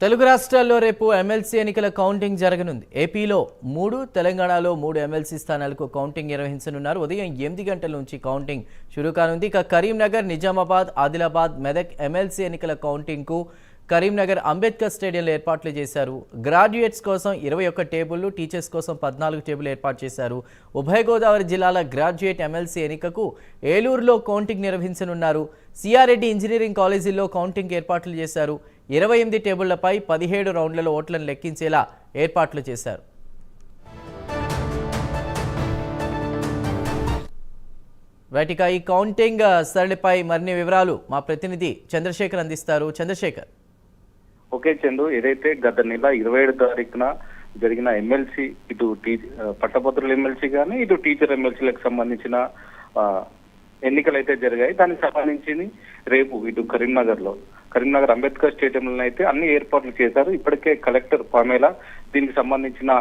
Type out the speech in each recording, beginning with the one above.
తెలుగు రాష్ట్రాల్లో రేపు ఎమ్మెల్సీ ఎన్నికల కౌంటింగ్ జరగనుంది. ఏపీలో మూడు తెలంగాణలో మూడు ఎమ్మెల్సీ స్థానాలకు కౌంటింగ్ నిర్వహించనున్నారు. ఉదయం ఎనిమిది గంటల నుంచి కౌంటింగ్ షురూ కానుంది. ఇక కరీంనగర్ నిజామాబాద్ ఆదిలాబాద్ మెదక్ ఎమ్మెల్సీ ఎన్నికల కౌంటింగ్కు కరీంనగర్ అంబేద్కర్ స్టేడియంలో ఏర్పాట్లు చేశారు. గ్రాడ్యుయేట్స్ కోసం ఇరవై ఒక్క టేబుళ్ళు టీచర్స్ కోసం పద్నాలుగు టేబుల్ ఏర్పాటు చేశారు. ఉభయ గోదావరి జిల్లాల గ్రాడ్యుయేట్ ఎమ్మెల్సీ ఎన్నికకు ఏలూరులో కౌంటింగ్ నిర్వహించనున్నారు. సిఆర్రెడ్డి ఇంజనీరింగ్ కాలేజీల్లో కౌంటింగ్ ఏర్పాట్లు చేశారు. ఇరవై ఎనిమిది టేబుళ్ళపై పదిహేడు రౌండ్లలో ఓట్లను లెక్కించేలా ఏర్పాట్లు చేశారు. వాటిక ఈ కౌంటింగ్ సరళిపై మరిన్ని వివరాలు మా ప్రతినిధి చంద్రశేఖర్ అందిస్తారు. చంద్రశేఖర్. ఓకే చందు ఏదైతే గత నెల ఇరవై ఏడు తారీఖున జరిగిన ఎమ్మెల్సీ ఇటు టీ పట్టభద్రుల ఎమ్మెల్సీ కానీ ఇటు టీచర్ ఎమ్మెల్సీలకు సంబంధించిన ఎన్నికలు అయితే జరిగాయి దానికి సంబంధించి రేపు ఇటు కరీంనగర్లో కరీంనగర్ అంబేద్కర్ స్టేడియంలో అయితే అన్ని ఏర్పాట్లు చేశారు. ఇప్పటికే కలెక్టర్ పామేలా దీనికి సంబంధించిన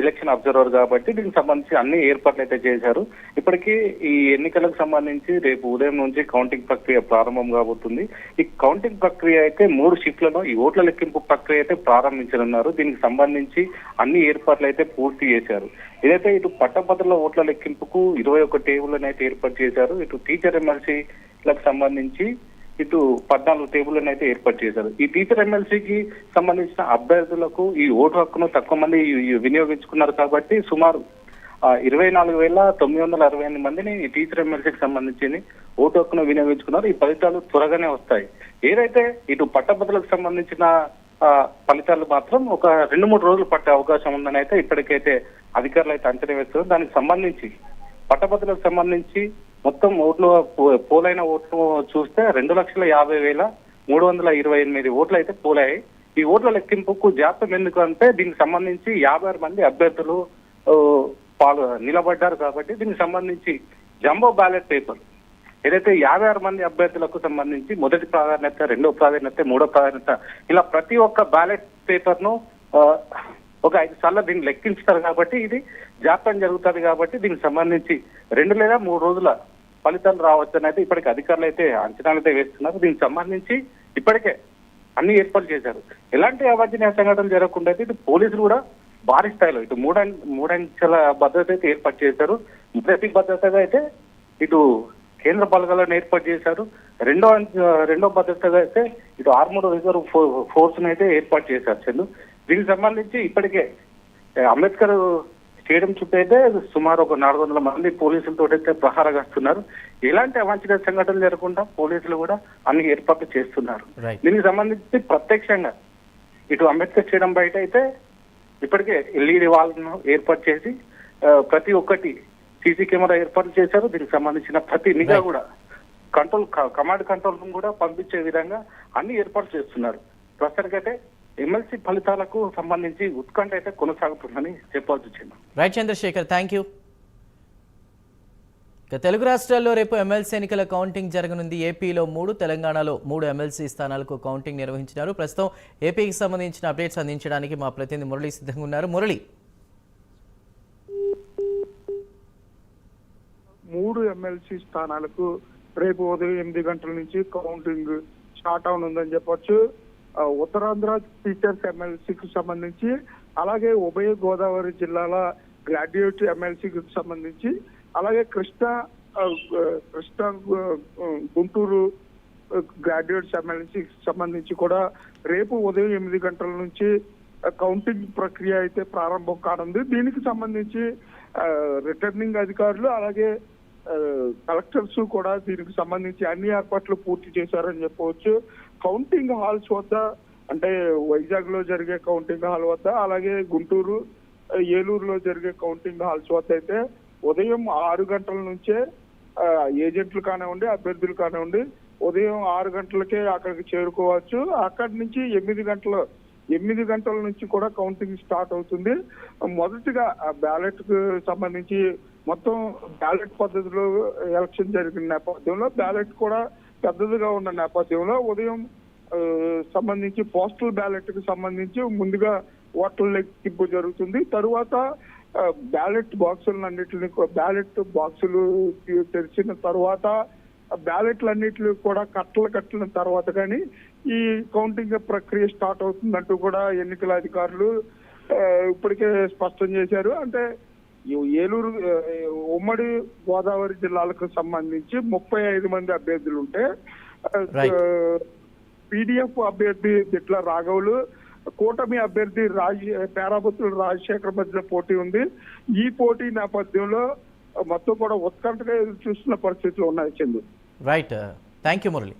ఎలక్షన్ అబ్జర్వర్ కాబట్టి దీనికి సంబంధించి అన్ని ఏర్పాట్లు అయితే చేశారు. ఇప్పటికీ ఈ ఎన్నికలకు సంబంధించి రేపు ఉదయం నుంచి కౌంటింగ్ ప్రక్రియ ప్రారంభం కాబోతుంది. ఈ కౌంటింగ్ ప్రక్రియ అయితే మూడు షిఫ్ట్లలో ఈ ఓట్ల లెక్కింపు ప్రక్రియ అయితే ప్రారంభించనున్నారు. దీనికి సంబంధించి అన్ని ఏర్పాట్లు అయితే పూర్తి చేశారు. ఏదైతే ఇటు పట్టభద్రుల ఓట్ల లెక్కింపుకు ఇరవై ఒక టేబుల్ని అయితే ఏర్పాటు చేశారు ఇటు టీచర్ ఎమ్మెల్సీలకు సంబంధించి ఇటు పద్నాలుగు టేబుల్ని అయితే ఏర్పాటు చేశారు. ఈ టీచర్ ఎమ్మెల్సీకి సంబంధించిన అభ్యర్థులకు ఈ ఓటు హక్కును తక్కువ మంది వినియోగించుకున్నారు కాబట్టి సుమారు ఇరవై నాలుగు వేల తొమ్మిది వందల అరవై ఎనిమిది మందిని ఈ టీచర్ ఎమ్మెల్సీకి సంబంధించి ఓటు హక్కును వినియోగించుకున్నారు. ఈ ఫలితాలు త్వరగానే వస్తాయి. ఏదైతే ఇటు పట్టభద్రులకు సంబంధించిన ఫలితాలు మాత్రం ఒక రెండు మూడు రోజులు పట్టే అవకాశం ఉందని అయితే ఇప్పటికైతే అధికారులు అయితే అంచనా వేస్తున్నారు. దానికి సంబంధించి పట్టభద్రులకు సంబంధించి మొత్తం ఓట్లు పో- పోలైన ఓట్లు చూస్తే రెండు లక్షల యాభై వేల మూడు వందల ఇరవై ఎనిమిది ఓట్లు అయితే పోలాయి. ఈ ఓట్ల లెక్కింపుకు జాప్యం ఎందుకు అంటే దీనికి సంబంధించి యాభై ఆరు మంది అభ్యర్థులు పాలు నిలబడ్డారు కాబట్టి దీనికి సంబంధించి జంబో బ్యాలెట్ పేపర్. ఏదైతే యాభై ఆరు మంది అభ్యర్థులకు సంబంధించి మొదటి ప్రాధాన్యత రెండో ప్రాధాన్యత మూడో ప్రాధాన్యత ఇలా ప్రతి ఒక్క బ్యాలెట్ పేపర్ను ఒక ఐదు సార్లు దీన్ని లెక్కించుతారు కాబట్టి ఇది జాప్యం జరుగుతుంది కాబట్టి దీనికి సంబంధించి రెండు లేదా మూడు రోజుల ఫలితాలు రావచ్చని అయితే ఇప్పటికి అధికారులు అయితే అంచనాలు అయితే వేస్తున్నారు. దీనికి సంబంధించి ఇప్పటికే అన్ని ఏర్పాట్లు చేశారు. ఎలాంటి అవాంఛనీయ సంఘటనలు జరగకుండా అయితే ఇటు పోలీసులు కూడా భారీ స్థాయిలో ఇటు మూడం మూడంచెల భద్రత అయితే ఏర్పాటు చేశారు. మొదటి భద్రతగా అయితే ఇటు కేంద్ర బలగాలను ఏర్పాటు చేశారు. రెండో రెండో భద్రతగా అయితే ఇటు ఆర్మూర్ రిజర్వ్ ఫోర్స్ అయితే ఏర్పాటు చేశారు. చందు దీనికి సంబంధించి ఇప్పటికే అంబేద్కర్ స్టేడియం చుట్టూ అయితే సుమారు ఒక నాలుగు వందల మంది పోలీసులతో అయితే ప్రహారగాస్తున్నారు ఎలాంటి అవాంఛనీయ సంఘటనలు జరగకుండా పోలీసులు కూడా అన్ని ఏర్పాట్లు చేస్తున్నారు. దీనికి సంబంధించి ప్రత్యక్షంగా ఇటు అంబేద్కర్ స్టేడియం బయట అయితే ఇప్పటికే ఎల్ఈడి వాళ్ళను ఏర్పాటు చేసి ప్రతి ఒక్కటి సీసీ కెమెరా ఏర్పాటు చేశారు. దీనికి సంబంధించిన ప్రతి నిఘా. కూడా కంట్రోల్ కమాండ్ కంట్రోల్ రూమ్ కూడా పంపించే విధంగా అన్ని ఏర్పాటు చేస్తున్నారు. ప్రస్తుతానికైతే ఎమ్మెల్సీ ఫలితాలకు సంబంధించి ఉత్కంఠ అయితే కొనసాగుతుందని చెప్పాల్సి వచ్చింది. రైట్ చంద్రశేఖర్ థ్యాంక్ యూ ఇక తెలుగు రాష్ట్రాల్లో రేపు ఎమ్మెల్సీ ఎన్నికల కౌంటింగ్ జరగనుంది. ఏపీలో మూడు తెలంగాణలో మూడు ఎమ్మెల్సీ స్థానాలకు కౌంటింగ్ నిర్వహించినారు. ప్రస్తుతం ఏపీకి సంబంధించిన అప్డేట్స్ అందించడానికి మా ప్రతినిధి మురళి సిద్ధంగా ఉన్నారు. మురళి. మూడు ఎమ్మెల్సీ స్థానాలకు రేపు ఉదయం ఎనిమిది గంటల నుంచి కౌంటింగ్ స్టార్ట్ అవనుందని చెప్పొచ్చు. ఉత్తరాంధ్ర టీచర్స్ ఎమ్మెల్సీకి సంబంధించి అలాగే ఉభయ గోదావరి జిల్లాల గ్రాడ్యుయేట్ ఎమ్మెల్సీకి సంబంధించి అలాగే కృష్ణా కృష్ణా గుంటూరు గ్రాడ్యుయేట్స్ ఎమ్మెల్సీకి సంబంధించి కూడా రేపు ఉదయం ఎనిమిది గంటల నుంచి కౌంటింగ్ ప్రక్రియ అయితే ప్రారంభం కానుంది. దీనికి సంబంధించి రిటర్నింగ్ అధికారులు అలాగే కలెక్టర్స్ కూడా దీనికి సంబంధించి అన్ని ఏర్పాట్లు పూర్తి చేశారని చెప్పవచ్చు. కౌంటింగ్ హాల్స్ వద్ద అంటే వైజాగ్లో జరిగే కౌంటింగ్ హాల్ వద్ద అలాగే గుంటూరు ఏలూరులో జరిగే కౌంటింగ్ హాల్స్ వద్ద అయితే ఉదయం ఆరు గంటల నుంచే ఏజెంట్లు కానివ్వండి అభ్యర్థులు కానివ్వండి ఉదయం ఆరు గంటలకే అక్కడికి చేరుకోవచ్చు. అక్కడి నుంచి ఎనిమిది గంటల ఎనిమిది గంటల నుంచి కూడా కౌంటింగ్ స్టార్ట్ అవుతుంది. మొదటిగా బ్యాలెట్కు సంబంధించి మొత్తం బ్యాలెట్ పద్ధతిలో ఎలక్షన్ జరిగిన నేపథ్యంలో బ్యాలెట్ కూడా పెద్దదిగా ఉన్న నేపథ్యంలో ఉదయం సంబంధించి పోస్టల్ బ్యాలెట్కి సంబంధించి ముందుగా ఓట్ల లెక్కింపు జరుగుతుంది. తరువాత బ్యాలెట్ బాక్సులన్నింటినీ బ్యాలెట్ బాక్సులు తెరిచిన తర్వాత బ్యాలెట్లన్నిట్లు కూడా కట్టలు కట్టిన తర్వాత కానీ ఈ కౌంటింగ్ ప్రక్రియ స్టార్ట్ అవుతుందంటూ కూడా ఎన్నికల అధికారులు ఇప్పటికే స్పష్టం చేశారు. అంటే ఏలూరు ఉమ్మడి గోదావరి జిల్లాలకు సంబంధించి ముప్పై ఐదు మంది అభ్యర్థులు ఉంటే. పీడిఎఫ్ అభ్యర్థి దిట్ల రాఘవులు కూటమి అభ్యర్థి రాజ్ పేరాబత్తులు రాజశేఖర్ మధ్య పోటీ ఉంది. ఈ పోటీ నేపథ్యంలో మొత్తం కూడా ఉత్కంఠగా ఎదురు చూస్తున్న పరిస్థితులు ఉన్నాయి Chandu. Right thank you Murali